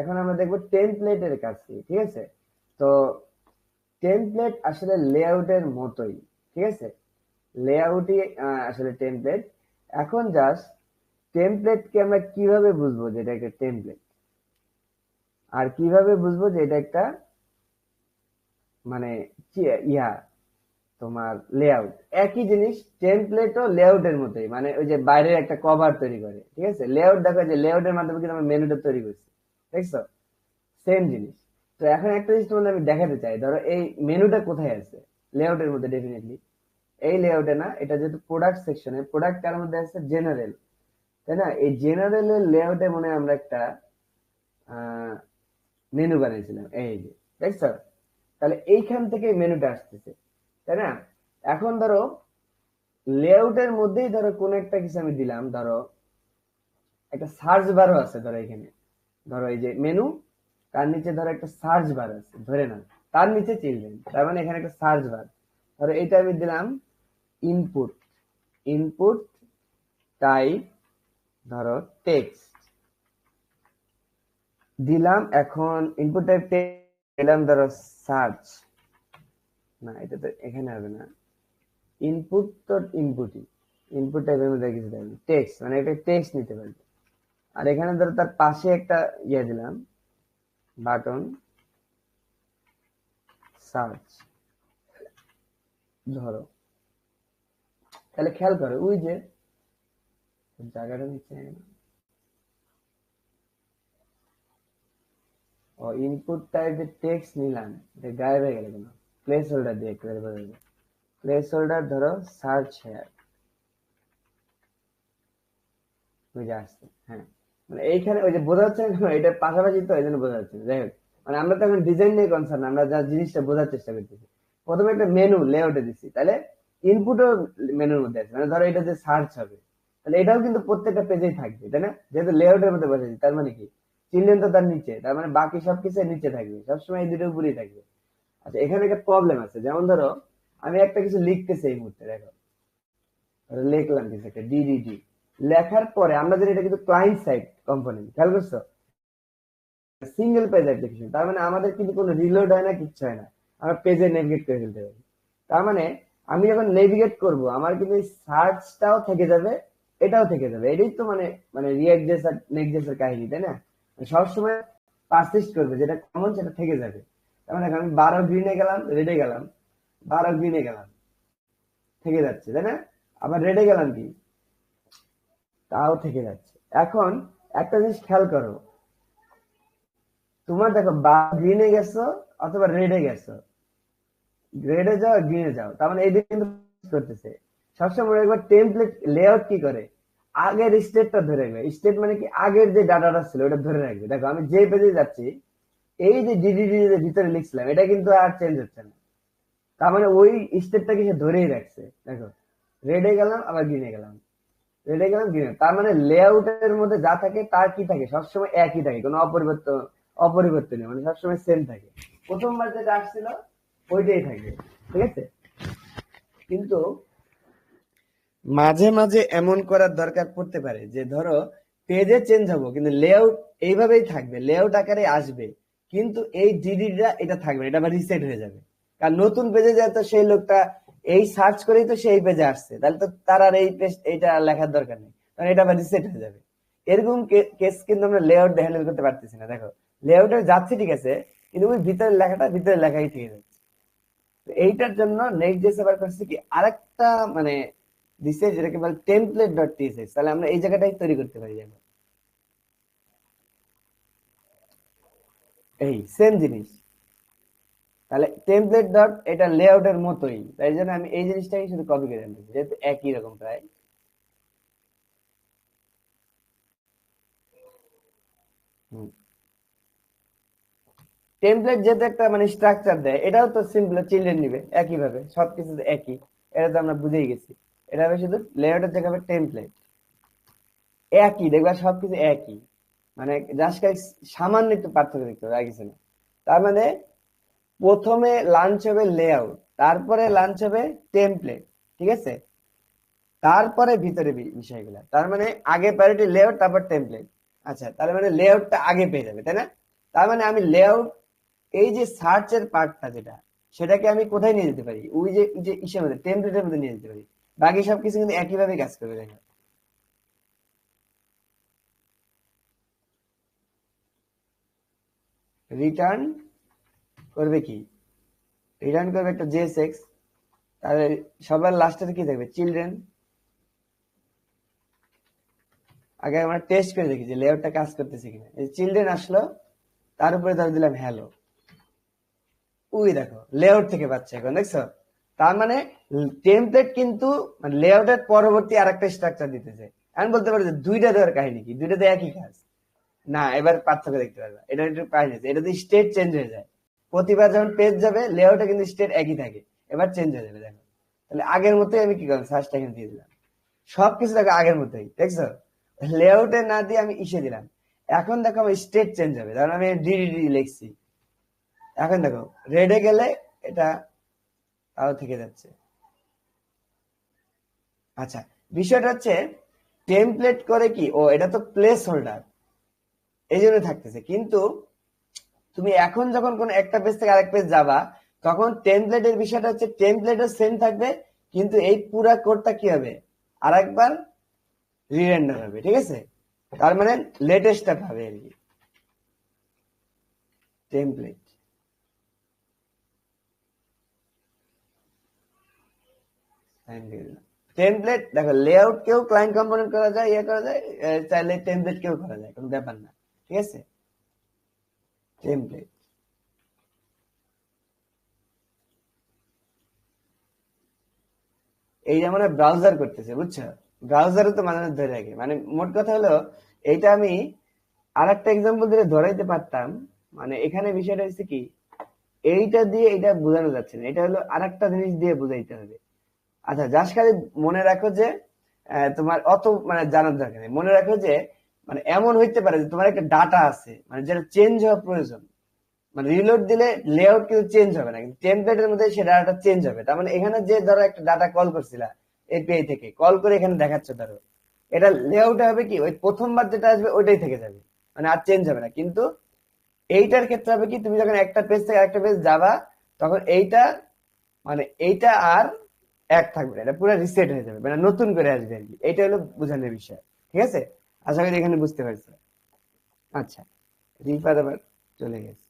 এখন আমরা দেখব টেমপ্লেটের কাজ কি ঠিক আছে? তো টেমপ্লেট আসলে লেআউটের মতোই, ঠিক আছে? লেআউটই আসলে টেমপ্লেট এখন জাস্ট টেমপ্লেটকে আমরা কীভাবে বুঝব যে এটা একটা টেমপ্লেট আর কীভাবে বুঝব যে এটা একটা মানে ইয়া, তোমার লেআউট একই জিনিস টেমপ্লেটও লেআউটের মতোই মানে ওই যে বাইরের একটা কভার তৈরি করে, ঠিক আছে? লেআউট দেখো যে লেআউটের মাধ্যমে কিন্তু আমরা মেনুটা তৈরি করছি। দেখছ? সেম জিনিস। তো এখন একটা জিনিস তোমাদের আমি দেখাতে চাই। ধরো এই মেনুটা কোথায় আছে? লেআউটের মধ্যে ডেফিনেটলি এই লেআউটে না, এটা যেহেতু প্রোডাক্ট সেকশনে প্রোডাক্ট কার মধ্যে আছে? জেনারেল তাই না? এই জেনারেলের লেআউটে মনে আমরা একটা মেনু বানিয়েছিলাম। এই যে, দেখছ? তাহলে এইখান থেকে মেনুটা আসতেছে। তাই না? এখন ধরো, লেআউটের মধ্যেই ধরো কোন একটা কিছু আমি দিলাম। ধরো, একটা সার্চ বারও আছে ধরো এখানে। ধরো এই যে মেনু তার নিচে ধরো একটা সার্চ বার আছে, ধরে না তার নিচে চিলড্রেন তার মানে এখানে একটা সার্চ বার ধরো এটা আমি দিলাম ইনপুট ইনপুট টাইপ ধরো টেক্সট দিলাম এখন ইনপুট টাইপ দিলাম ধরো সার্চ না, এটা তো এখানে হবে না। ইনপুট তো ইনপুটই ইনপুট টাইপের মধ্যে কিছু টেক্সট মানে একটা টেক্সট নিতে পারবে। আর এখানে ধরো তার পাশে একটা ইয়ে দিলাম বাটন সার্চ ধরো। তাহলে খেয়াল করো, ওই যে জায়গাটা নিচ্ছে ও ইনপুট টাইপ যে টেক্সট নিলাম, এটা গায়েব হয়ে গেল কেন। প্লেস হোল্ডার দিয়ে একটু প্লেস হোল্ডার ধরো সার্চ হেয়ার বুঝে আসছে? হ্যাঁ। মানে এইখানে ওই যে বোঝা যাচ্ছে না এটা পাশাপাশি তো ওই জন্য বোঝা যাচ্ছে যাই হোক মানে আমরা তো এখন ডিজাইন নিয়ে কনসার্ন আমরা যা জিনিসটা বোঝার চেষ্টা করতেছি। প্রথমে একটা মেনু লেআউটে দিচ্ছি তাহলে ইনপুটও মেনুর মধ্যে আছে। মানে ধরো এটা যে সার্চ হবে, তাহলে এটাও কিন্তু প্রত্যেকটা পেজেই থাকবে, তাই না? যেহেতু লেআউটের মধ্যে বসেছি তার মানে কি? চিলড্রেন তো তার নিচে, তার মানে বাকি সবকিছু নিচে থাকবে, সবসময় এই দুটোর উপরেই থাকবে। আচ্ছা এখানে একটা প্রবলেম আছে, যেমন ধরো, আমি একটা কিছু লিখতেছি এই মুহূর্তে, দেখো। লিখলাম কিছু একটা ডিডিডি লেখার পরে আমরা যদি এটা কিন্তু ক্লায়েন্ট সাইড কম্পোনেন্ট খেয়াল করছ? সিঙ্গেল পেজ অ্যাপ্লিকেশন তার মানে আমাদের কিন্তু কোনো রিলোড হয় না, কিচ্ছু হয় না। আমরা পেজে নেভিগেট করে ফেলতে পারি। তার মানে আমি যখন নেভিগেট করব, আমার কিন্তু সার্চটাও থেকে যাবে, এটাও থেকে যাবে। এটাই তো মানে মানে রিয়াক্ট জেস আর নেক্সট জেসের কাহিনী, তাই না? সবসময় পারসিস্ট করবে, যেটা কমন সেটা থেকে যাবে। তার মানে আমি বারো গ্রিনে গেলাম রেডে গেলাম, বারো গ্রিনে গেলাম, থেকে যাচ্ছে, তাই না? আবার রেডে গেলাম কি? তাও থেকে যাচ্ছে। এখন একটা জিনিস খেয়াল করো। তোমার দেখো, বা গ্রিনে গেছো অথবা রেডে গেছো। রেডে যাও গ্রিনে যাও। তার মানে এই কিন্তু করতেছে সবসময় একবার টেমপ্লেট লেআউট কি করে? আগের স্টেটটা ধরে রাখবে। স্টেট মানে কি? আগের যে ডাটাটা ছিল, ওটা ধরে রাখবে। দেখো, আমি যে পেজে যাচ্ছি, এই যে ডিডিডি ভিতরে লিখছিলাম, এটা কিন্তু আর চেঞ্জ হচ্ছে না। তার মানে ওই স্টেটটাকে সে ধরেই রাখছে। দেখো রেডে গেলাম, আবার গ্রিনে গেলাম। রেডে গেলাম গ্রিনে তার মানে লেআউটের মধ্যে যা থাকে, তার কি থাকে? সবসময় একই থাকে, কোনো অপরিবর্তন অপরিবর্তনীয় মানে সবসময় সেম থাকে। প্রথমবার যেটা আসছিল, ওইটাই থাকে, ঠিক আছে? কিন্তু মাঝে মাঝে এমন করার দরকার পড়তে পারে যে, ধরো পেজে চেঞ্জ হব, কিন্তু লেআউট এইভাবেই থাকবে লেআউট আকারে আসবে, কিন্তু এই ডিডিটা এটা থাকবে এটা আবার রিসেট হয়ে যাবে। কারণ নতুন পেজে যায় তো সেই লোকটা এই সার্চ করেই তো সেই পেজে আসছে। তাহলে তো তার আর এই এইটা লেখার দরকার নেই। কারণ এটা আবার রিসেট হয়ে যাবে। এরকম কেস কিন্তু আমরা লেআউট হ্যান্ডেল করতে পারতেছি না। দেখো লেআউটে যাচ্ছে ঠিক আছে, কিন্তু ওই ভিতরের লেখাটা ভিতরে লেখাই ঠিক যাচ্ছে এইটার জন্য নেক্সট যে সেবার করছে কি, আরেকটা মানে দিছে যেটাকে বলে টেমপ্লেট ডট টিএসএস তাহলে আমরা এই জায়গাটাই তৈরি করতে পারি এখন। এই সেম জিনিস। তাহলে টেমপ্লেট ডট এটা লেআউটের মতোই। তাই জন্য আমি এই জিনিসটাই শুধু কপি করে আনতেছি যেহেতু একই রকম প্রায়। টেমপ্লেট যেহেতু একটা মানে স্ট্রাকচার দেয়, এটাও তো সিম্পল চিলড্রেন নিবে একই ভাবে সবকিছু একই। এটা তো আমরা বুঝেই গেছি। এটা হবে শুধু লেআউটের জায়গা হবে টেমপ্লেট একই, দেখবা সবকিছু একই। মানে জাস্ট সামান্য একটু পার্থক্য দেখতে হবে কিছু না। তার মানে প্রথমে লাঞ্চ হবে লেআউট তারপরে লাঞ্চ হবে টেমপ্লেট ঠিক আছে? তারপরে ভিতরে বিষয়গুলো, তার মানে আগে প্রায়োরিটি লেআউট তারপর টেমপ্লেট আচ্ছা তার মানে লেআউটটা আগে পেয়ে যাবে, তাই না? তার মানে আমি লেআউট এই যে সার্চের পার্টটা যেটা, সেটাকে আমি কোথায় নিয়ে যেতে পারি? ওই যে যে ইসের মধ্যে টেমপ্লেটের মধ্যে নিয়ে যেতে পারি। বাকি সবকিছু কিন্তু একইভাবে কাজ করবে, দেখো। রিটার্ন করবে কি? রিটার্ন করবে একটা জেএসএক্স তাহলে সবার লাস্টে কি থাকবে চিলড্রেন আগে আমরা টেস্ট করে দেখি যে লেআউটটা কাজ করতেছে কিনা। এই চিলড্রেন আসলো, তার উপরে ধরে দিলাম হ্যালো উই দেখো লেআউট থেকে পাচ্ছে এখন, দেখছ? তার মানে টেমপ্লেট কিন্তু মানে লেআউটের পরবর্তী আরেকটা স্ট্রাকচার দিতেছে। আমি বলতে পারি যে দুইটা দেওয়ার কাহিনী কি? দুইটা দুইটাতে একই কাজ। না, এবার পার্থক্য দেখতে পারবা। এটা একটু কাহিনী আছে এটাতে স্টেট চেঞ্জ হয়ে যায়। প্রতিবার যখন পেজ যাবে লেআউটে কিন্তু স্টেট একই থাকে। এবার চেঞ্জ হয়ে যাবে, দেখো। তাহলে আগের মতোই আমি কি করলাম? সার্চটা এখানে দিয়ে দিলাম। সবকিছু দেখো আগের মতোই, দেখছ? লেআউটে না দিয়ে আমি ইসে দিলাম। এখন দেখো আমার স্টেট চেঞ্জ হবে। ধরুন আমি ডিডিডি লিখছি। এখন দেখো রেডে গেলে এটা আরও থেকে যাচ্ছে। আচ্ছা বিষয়টা হচ্ছে টেমপ্লেট করে কি? ও, এটা তো প্লেস হোল্ডার এই জন্য থাকতেছে। কিন্তু তুমি এখন যখন কোন একটা পেজ থেকে আরেক পেজ যাবা, তখন টেমপ্লেটের বিষয়টা হচ্ছে টেমপ্লেটও সেম থাকবে, কিন্তু এই পুরা কোডটা কি হবে? আরেকবার রিরেন্ডার হবে, ঠিক আছে? তার মানে লেটেস্টটা পাবে আর কি। টেমপ্লেট টেমপ্লেট দেখো লেআউট কেও ক্লায়েন্ট কম্পোনেন্ট করা যায় ইয়ে করা যায় চাইলে টেমপ্লেট কেও করা যায়, কোনো ব্যাপার না, ঠিক আছে? টেমপ্লেট এই যেমন ব্রাউজার করতেছে, বুঝছ? ব্রাউজারে তো মাঝে ধরে রাখে। মানে মোট কথা হলো, এইটা আমি আর একটা এক্সাম্পল দিলে ধরাইতে পারতাম। মানে এখানে বিষয়টা হচ্ছে কি, এইটা দিয়ে এটা বোঝানো যাচ্ছে না। এটা হলো আর একটা জিনিস দিয়ে বুঝাইতে হবে। আচ্ছা জাস্ট খালি মনে রাখো যে তোমার অত মানে জানার দরকার নেই। মনে রাখো যে মানে এমন হইতে পারে যে তোমার একটা ডাটা আছে মানে যেটা চেঞ্জ হওয়া প্রয়োজন। মানে রিলোড দিলে লেআউট কিন্তু চেঞ্জ হবে না, কিন্তু টেমপ্লেটের মধ্যে সে ডাটা চেঞ্জ হবে। তার মানে এখানে যে ধরো একটা ডাটা কল করছিলা এপিআই থেকে কল করে এখানে দেখাচ্ছে ধরো। এটা লেআউট হবে কি, ওই প্রথমবার যেটা আসবে ওইটাই থেকে যাবে মানে আর চেঞ্জ হবে না। কিন্তু এইটার ক্ষেত্রে হবে কি, তুমি যখন একটা পেজ থেকে আরেকটা পেজ যাবা, তখন এইটা মানে এইটা আর এক থাকবে না, এটা পুরো রিসেট হয়ে যাবে মানে নতুন করে আসবে আর কি। এইটা হলো বোঝানোর বিষয়, ঠিক আছে? আশা করি এখানে বুঝতে পারছ আচ্ছা রিপাত আবার চলে গেছে।